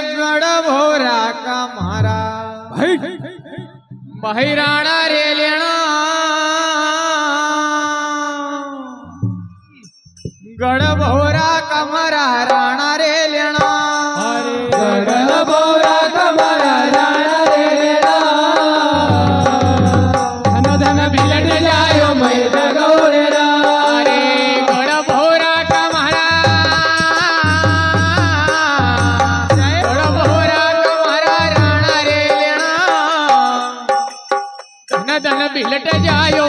ગણભોરા કમારા ભાઈ ભાઈ. રાણા રે बिलट जायो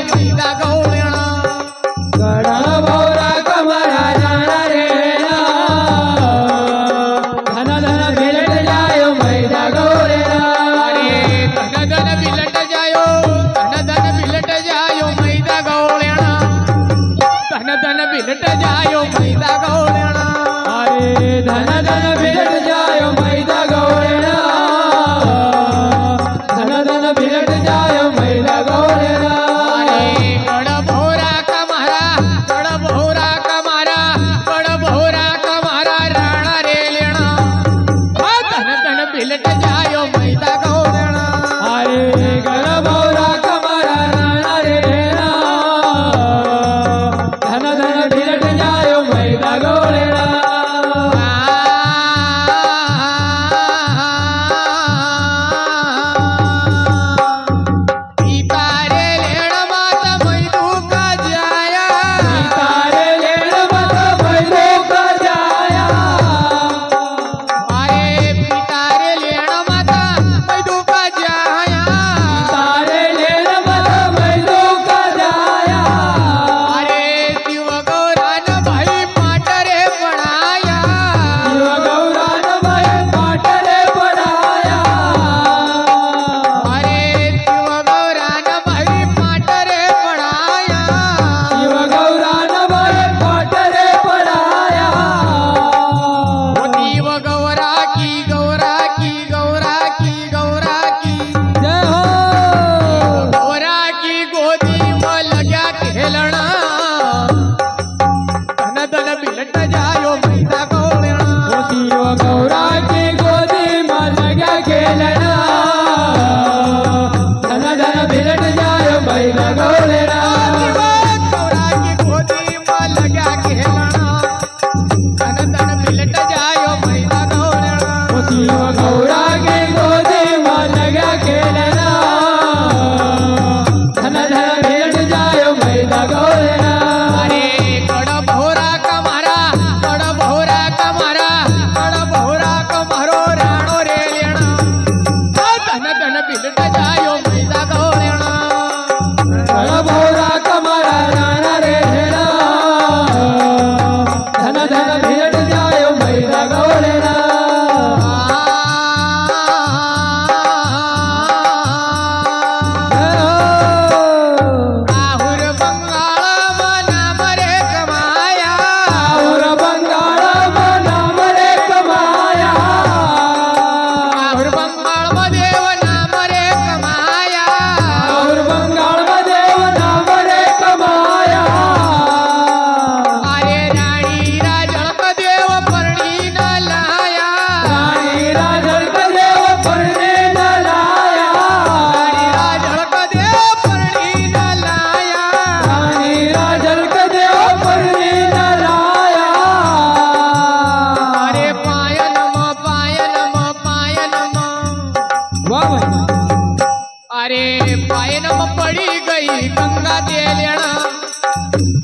अरे पायनम पडी गई गंगा देलेण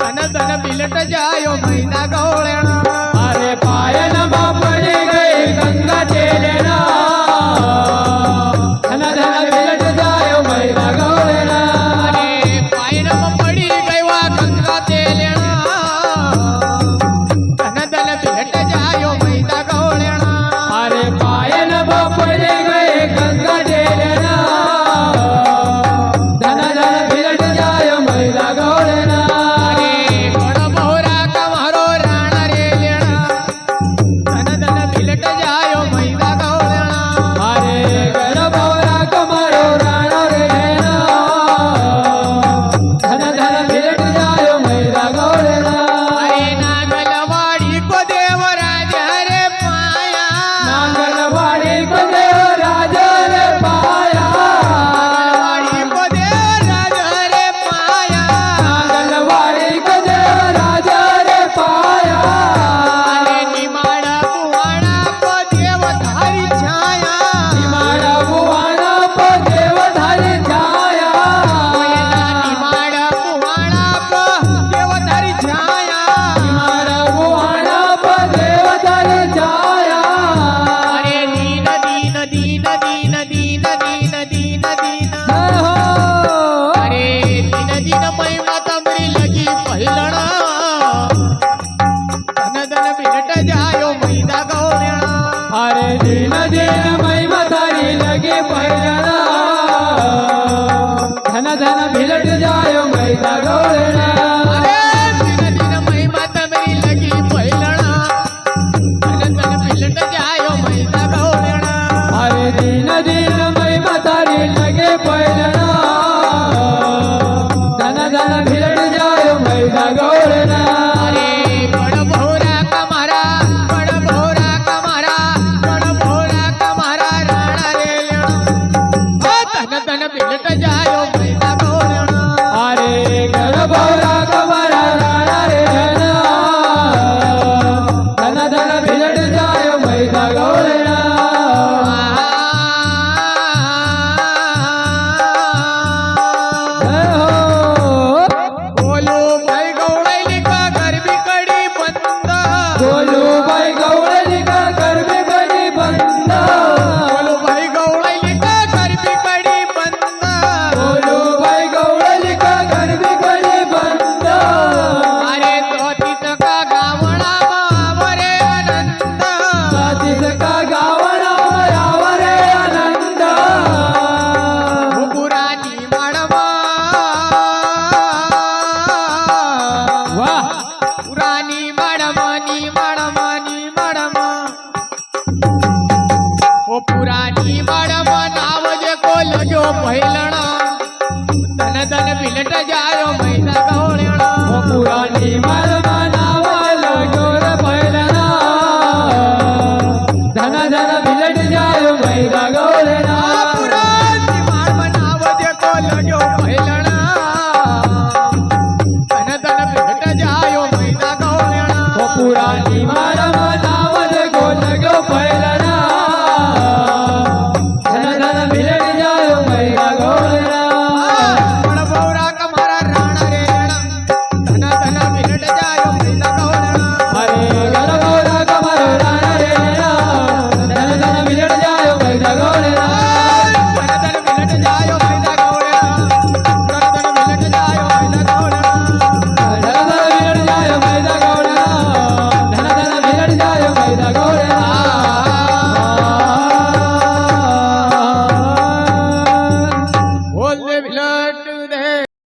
धन धन बिलट जायो महिना गवळण अरे पायनम ભૈલણો તન તન બિલટ જાયો મૈના કહોળેણો પુરાણ